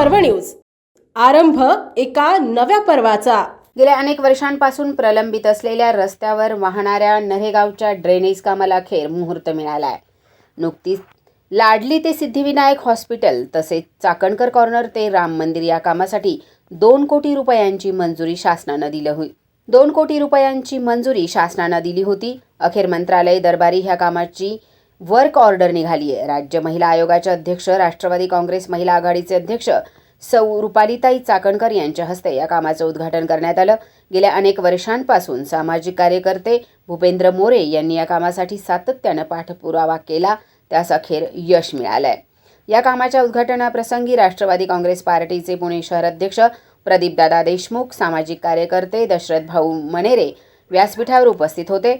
पर्व न्यूज. आरंभ एका नव्या पर्वाचा. गेल्या अनेक वर्षांपासून प्रलंबित असलेल्या रस्त्यावर वाहणाऱ्या नरेगावच्या ड्रेनेज कामाला खेर मुहूर्त मिळालाय. नुकतीच लाडली ते सिद्धिविनायक हॉस्पिटल तसेच चाकणकर कॉर्नर ते राम मंदिर या कामासाठी दोन कोटी रुपयांची मंजुरी शासनानं दिली होती. दोन कोटी रुपयांची मंजुरी शासनानं दिली होती. अखेर मंत्रालय दरबारी ह्या कामाची वर्क ऑर्डर निघाली आहे राज्य महिला आयोगाचे अध्यक्ष राष्ट्रवादी काँग्रेस महिला आघाडीचे अध्यक्ष सौ रुपालिताई चाकणकर यांच्या हस्ते या कामाचं उद्घाटन करण्यात आलं. गेल्या अनेक वर्षांपासून सामाजिक कार्यकर्ते भूपेंद्र मोरे यांनी या कामासाठी सातत्यानं पाठपुरावा केला त्यास अखेर यश मिळालंय. या कामाच्या उद्घाटनाप्रसंगी राष्ट्रवादी काँग्रेस पार्टीचे पुणे शहर अध्यक्ष प्रदीपदादा देशमुख सामाजिक कार्यकर्ते दशरथ भाऊ मनेरे व्यासपीठावर उपस्थित होते.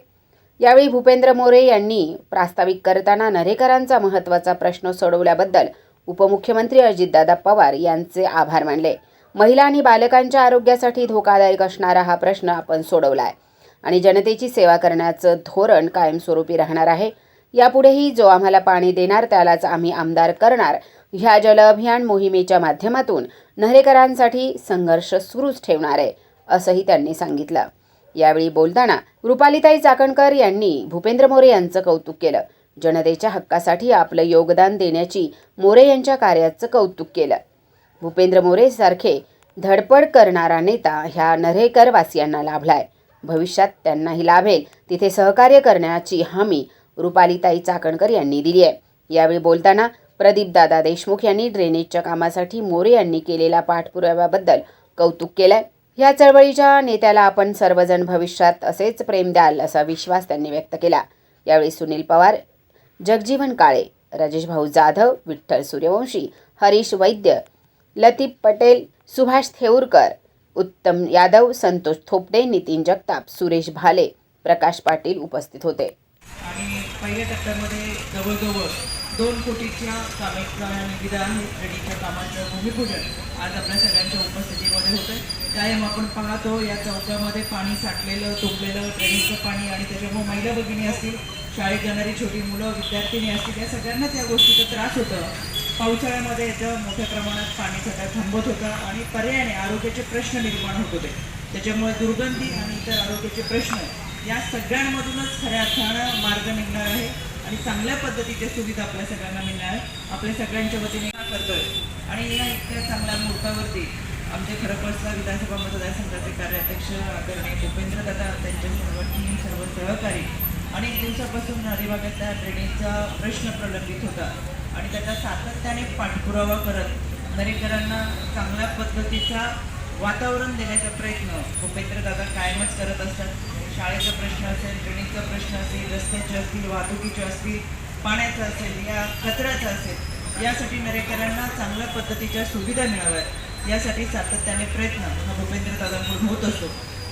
यावेळी भूपेंद्र मोरे यांनी प्रास्ताविक करताना नरेकरांचा महत्त्वाचा प्रश्न सोडवल्याबद्दल उपमुख्यमंत्री अजितदादा पवार यांचे आभार मानले. महिला आणि बालकांच्या आरोग्यासाठी धोकादायक असणारा हा प्रश्न आपण सोडवला आहे आणि जनतेची सेवा करण्याचं धोरण कायमस्वरूपी राहणार आहे. यापुढेही जो आम्हाला पाणी देणार त्यालाच आम्ही आमदार करणार. ह्या जल अभियान मोहिमेच्या माध्यमातून नहरेकरांसाठी संघर्ष सुरूच ठेवणार आहे असंही त्यांनी सांगितलं. यावेळी बोलताना रुपालीताई चाकणकर यांनी भूपेंद्र मोरे यांचं कौतुक केलं. जनतेच्या हक्कासाठी आपलं योगदान देण्याची मोरे यांच्या कार्याचं कौतुक केलं. भूपेंद्र मोरे सारखे धडपड करणारा नेता ह्या नरेकर वासियांना लाभलाय. भविष्यात त्यांनाही लाभेल तिथे सहकार्य करण्याची हमी रुपालीताई चाकणकर यांनी दिली आहे. यावेळी बोलताना प्रदीपदादा देशमुख यांनी ड्रेनेजच्या कामासाठी मोरे यांनी केलेल्या पाठपुराव्याबद्दल कौतुक केलंय. या चळवळीच्या नेत्याला आपण सर्वजण भविष्यात असेच प्रेम द्याल असा विश्वास त्यांनी व्यक्त केला. यावेळी सुनील पवार जगजीवन काळे राजेश भाऊ जाधव विठ्ठल सूर्यवंशी हरीश वैद्य लतीफ पटेल सुभाष थेऊरकर उत्तम यादव संतोष थोपडे नितीन जगताप सुरेश भाले प्रकाश पाटील उपस्थित होते. आणि पहिल्या टप्प्यामध्ये जवळजवळ दोन कोटीच्या कामेचा निविदा आहेत. रेडीच्या कामाचं भूमिपूजन आज आपल्या सगळ्यांच्या उपस्थितीमध्ये होतं कायम आपण पाहतो या चौकामध्ये पाणी साठलेलं तुंबलेलं ट्रेनिंगचं पाणी आणि त्याच्यामुळे महिला भगिनी असतील शाळेत जाणारी छोटी मुलं विद्यार्थिनी असतील या सगळ्यांनाच या गोष्टीचा त्रास होतं. पावसाळ्यामध्ये याचं मोठ्या प्रमाणात पाणी सगळ्या थांबत होतं आणि पर्यायाने आरोग्याचे प्रश्न निर्माण होत होते. त्याच्यामुळे दुर्गंधी आणि इतर आरोग्याचे प्रश्न या सगळ्यांमधूनच खऱ्या अर्थानं मार्ग निघणार आहे आणि चांगल्या पद्धतीच्या सुविधा आपल्या सगळ्यांना मिळणार आहे आपल्या सगळ्यांच्या वतीने करतोय. आणि या इतक्या चांगल्या मुहूर्तावरती आमचे खरपडचा विधानसभा मतदारसंघाचे कार्याध्यक्ष आदरणीय भूपेंद्र दादा त्यांच्या सर्व टीम सर्व सहकारी अनेक दिवसापासून नदीभागातल्या ड्रेनेजचा प्रश्न प्रलंबित होता आणि त्याचा सातत्याने पाठपुरावा करत नरेकरांना चांगल्या पद्धतीचा वातावरण देण्याचा प्रयत्न भूपेंद्र दादा कायमच करत असतात. शाळेचा प्रश्न असेल ड्रेनेजचा प्रश्न असेल रस्त्याचे असतील वाहतुकीचे असतील पाण्याचा असेल या कचऱ्याचा असेल यासाठी नरेकरांना चांगल्या पद्धतीच्या सुविधा मिळाव्यात. यासाठी सातत्याने प्रयत्न हा भूपेंद्र दादांकडून होत असतो.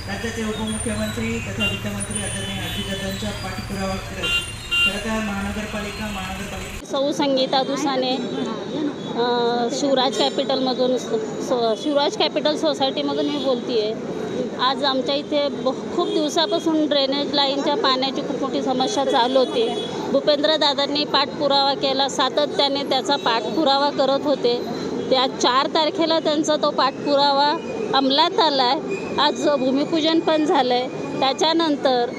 राज्याचे उपमुख्यमंत्री तथा वित्तमंत्री आदरणीय अजितदादांच्या पाठपुरावा करत खरं तर महानगरपालिका महानगरपालिका सौ संगीता दुसाने शिवराज कॅपिटलमधून शिवराज कॅपिटल सोसायटीमधून मी बोलते आहे आज आमच्या इथे ब खूप दिवसापासून ड्रेनेज लाईनच्या पाण्याची खूप मोठी समस्या चालू होती. भूपेंद्र दादांनी पाठपुरावा केला सातत्याने त्याचा पाठपुरावा करत होते. त्या चार तारखेला त्यांचा तो पाठपुरावा अंमलात आला आहे आज भूमिपूजन पण झालं आहे त्याच्यानंतर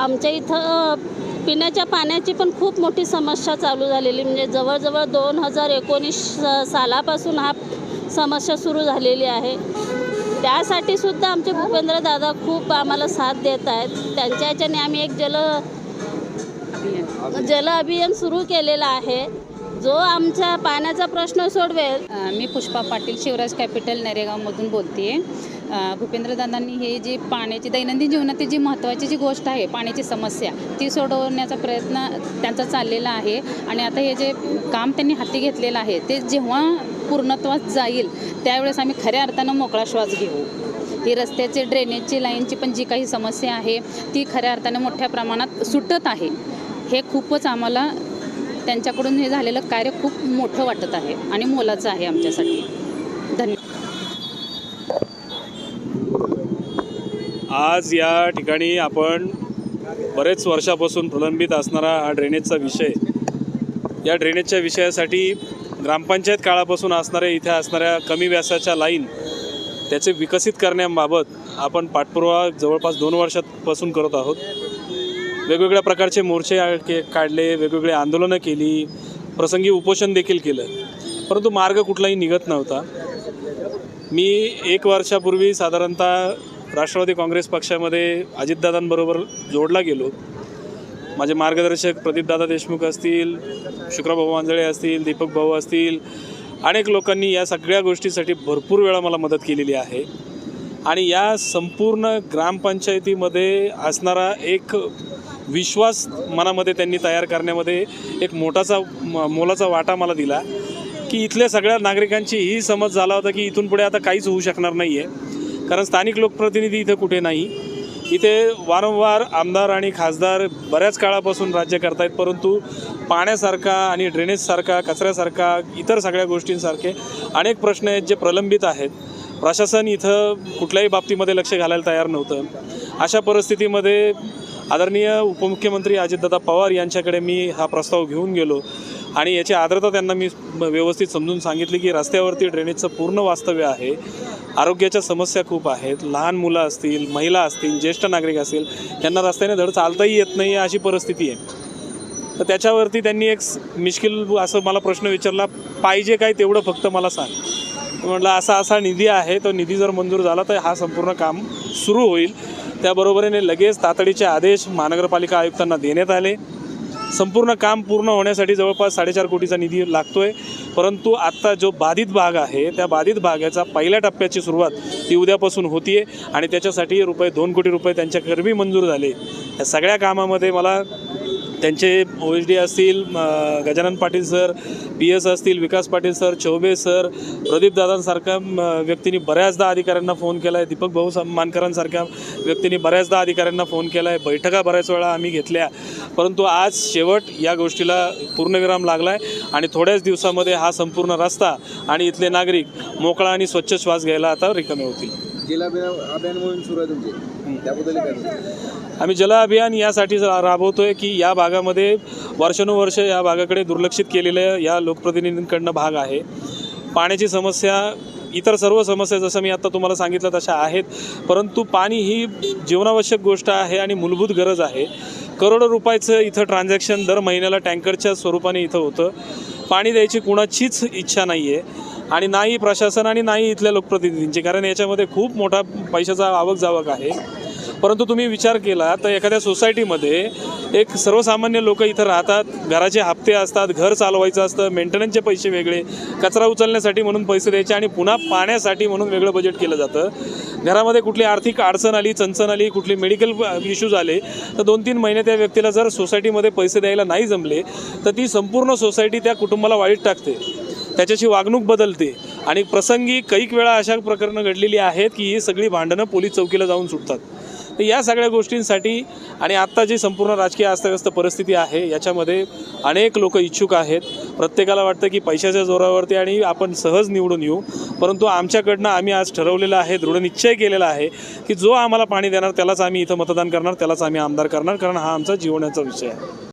आमच्या इथं पिण्याच्या पाण्याची पण खूप मोठी समस्या चालू झालेली. म्हणजे जवळजवळ दोन हजार एकोणीस सालापासून हा समस्या सुरू झालेली आहे. त्यासाठी सुद्धा आमचे भूपेंद्र दादा खूप आम्हाला साथ देत आहेत. त्यांच्या ह्याच्याने आम्ही एक जल जल अभियान सुरू केलेलं आहे. जो आमचा पाण्याचा प्रश्न सोडवेल. मी पुष्पा पाटील शिवराज कॅपिटल नरेगावमधून बोलते आहे भूपेंद्रदादांनी हे जे पाण्याची दैनंदिन जीवनातील जी महत्त्वाची जी गोष्ट आहे पाण्याची समस्या ती सोडवण्याचा प्रयत्न त्यांचा चाललेला आहे. आणि आता हे जे काम त्यांनी हाती घेतलेलं आहे ते जेव्हा पूर्णत्वात जाईल त्यावेळेस आम्ही खऱ्या अर्थानं मोकळा श्वास घेऊ. ही रस्त्याचे ड्रेनेजची लाईनची पण जी काही समस्या आहे ती खऱ्या अर्थाने मोठ्या प्रमाणात सुटत आहे. हे खूपच आम्हाला त्यांच्याकडून हे झालेलं कार्य खूप मोठं वाटत आहे आणि मोलाचं आहे आमच्यासाठी. धन्यवाद आज या ठिकाणी आपण बरेच वर्षापासून प्रलंबित असणारा हा ड्रेनेजचा विषय. या ड्रेनेजच्या विषयासाठी ग्रामपंचायत काळापासून असणाऱ्या इथे असणाऱ्या कमी व्यासाच्या लाईन त्याचे विकसित करण्याबाबत आपण पाठपुरावा जवळपास दोन वर्षापासून करत आहोत. वेगवेगळ्या प्रकारचे मोर्चे के- काढले वेगवेगळे आंदोलनं केली प्रसंगी उपोषण देखील केलं. परंतु मार्ग कुठलाही निघत नव्हता. मी एक वर्षापूर्वी साधारणतः राष्ट्रवादी काँग्रेस पक्षामध्ये अजितदादांबरोबर जोडला गेलो. माझे मार्गदर्शक प्रदीपदादा देशमुख असतील शुक्रभाऊ मांजळे असतील दीपक भाऊ असतील अनेक लोकांनी या सगळ्या गोष्टीसाठी भरपूर वेळा मला मदत केलेली आहे. आणि या संपूर्ण ग्रामपंचायतीमध्ये असणारा एक विश्वास मनामध्ये त्यांनी तयार करण्यामध्ये एक मोठाचा म- मोलाचा वाटा मला दिला की इथल्या सगळ्या नागरिकांची ही समज झाला होता की इथून पुढे आता काहीच होऊ शकणार नाही आहे कारण स्थानिक लोकप्रतिनिधी इथं कुठे नाही. इथे वारंवार आमदार आणि खासदार बऱ्याच काळापासून राज्य करतायत परंतु पाण्यासारखा आणि ड्रेनेजसारखा कचऱ्यासारखा इतर सगळ्या गोष्टींसारखे अनेक प्रश्न आहेत जे प्रलंबित आहेत. प्रशासन इथं कुठल्याही बाबतीमध्ये लक्ष घालायला तयार नव्हतं. अशा परिस्थितीमध्ये आदरणीय उपमुख्यमंत्री अजितदादा पवार यांच्याकडे मी हा प्रस्ताव घेऊन गेलो आणि याची आर्द्रता त्यांना मी व्यवस्थित समजून सांगितली की रस्त्यावरती ड्रेनेजचं पूर्ण वास्तव्य आहे. आरोग्याच्या समस्या खूप आहेत. लहान मुलं असतील महिला असतील ज्येष्ठ नागरिक असतील त्यांना रस्त्याने धड चालताही येत नाही अशी परिस्थिती आहे. तर त्याच्यावरती त्यांनी एक मिश्किल असं मला प्रश्न विचारला पाहिजे काय तेवढं फक्त मला सांग. म्हटलं असा असा निधी आहे तो निधी जर मंजूर झाला तर हा संपूर्ण काम सुरू होईल. त्याबरोबरीने लगेच तातडीचे आदेश महानगरपालिका आयुक्तांना देण्यात आले. संपूर्ण काम पूर्ण होण्यासाठी जवळपास साडेचार कोटीचा निधी लागतोय. परंतु आत्ता जो बाधित भाग आहे त्या बाधित भागाचा पहिल्या टप्प्याची सुरुवात ती उद्यापासून होतीये आणि त्याच्यासाठी रुपये दोन कोटी रुपये त्यांच्याकरवी मंजूर झाले. या सगळ्या कामामध्ये मला त्यांचे ओ एच डी असतील Gajanan Patil sir P S असतील विकास पाटील सर चौबे सर प्रदीप दादांसारख्या व्यक्तींनी बऱ्याचदा अधिकाऱ्यांना फोन केला आहे दीपक भाऊ मानकरांसारख्या व्यक्तींनी बऱ्याचदा अधिकाऱ्यांना फोन केला आहे बैठका बऱ्याच वेळा आम्ही घेतल्या. परंतु आज शेवट या गोष्टीला पूर्णविराम लागला आहे आणि थोड्याच दिवसामध्ये हा संपूर्ण रस्ता आणि इथले नागरिक मोकळा आणि स्वच्छ श्वास घ्यायला आता रिकामे होतील. अभियान सुरू आहे त्याबद्दल काय आम्ही जल अभियान यासाठी राबवतोय की या भागामध्ये वर्षानुवर्ष या भागाकडे दुर्लक्षित केलेल्या या लोकप्रतिनिधींकडनं भाग आहे. पाण्याची समस्या इतर सर्व समस्या जसं मी आता तुम्हाला सांगितलं तशा आहेत. परंतु पाणी ही जीवनावश्यक गोष्ट आहे आणि मूलभूत गरज आहे. करोडो रुपयाचं इथं ट्रान्झॅक्शन दर महिन्याला टँकरच्या स्वरूपाने इथं होतं. पाणी द्यायची कुणाचीच इच्छा नाही आहे आणि नाही प्रशासन आणि नाही इथल्या लोकप्रतिनिधींची कारण याच्यामध्ये खूप मोठा पैशाचा आवक जावक आहे. परंतु तुम्ही विचार केला तर एखाद्या सोसायटीमध्ये एक सर्वसामान्य लोक इथं राहतात घराचे हप्ते असतात घर चालवायचं असतं मेंटेनन्सचे पैसे वेगळे कचरा उचलण्यासाठी म्हणून पैसे द्यायचे आणि पुन्हा पाण्यासाठी म्हणून वेगळं बजेट केलं जातं. घरामध्ये कुठली आर्थिक अडचण आली चणचण आली कुठली मेडिकल इश्यूज आले तर दोन तीन महिने त्या व्यक्तीला जर सोसायटीमध्ये पैसे द्यायला नाही जमले तर ती संपूर्ण सोसायटी त्या कुटुंबाला वाईट टाकते. त्याच्याशी वागणूक बदलते. आणि प्रसंगी कैक वेळा अशा प्रकरणं घडलेली आहेत की ही सगळी भांडणं पोलीस चौकीला जाऊन सुटतात. तर या सगळ्या गोष्टींसाठी आणि आत्ता जी संपूर्ण राजकीय अस्तव्यस्त परिस्थिती आहे याच्यामध्ये अनेक लोक इच्छुक आहेत. प्रत्येकाला वाटतं की पैशाच्या जोरावरती आणि आपण सहज निवडून येऊ. परंतु आमच्याकडनं आम्ही आज ठरवलेलं आहे दृढनिश्चय केलेला आहे की जो आम्हाला पाणी देणार त्यालाच आम्ही इथं मतदान करणार त्यालाच आम्ही आमदार करणार कारण हा आमचा जीवनाचा विषय आहे.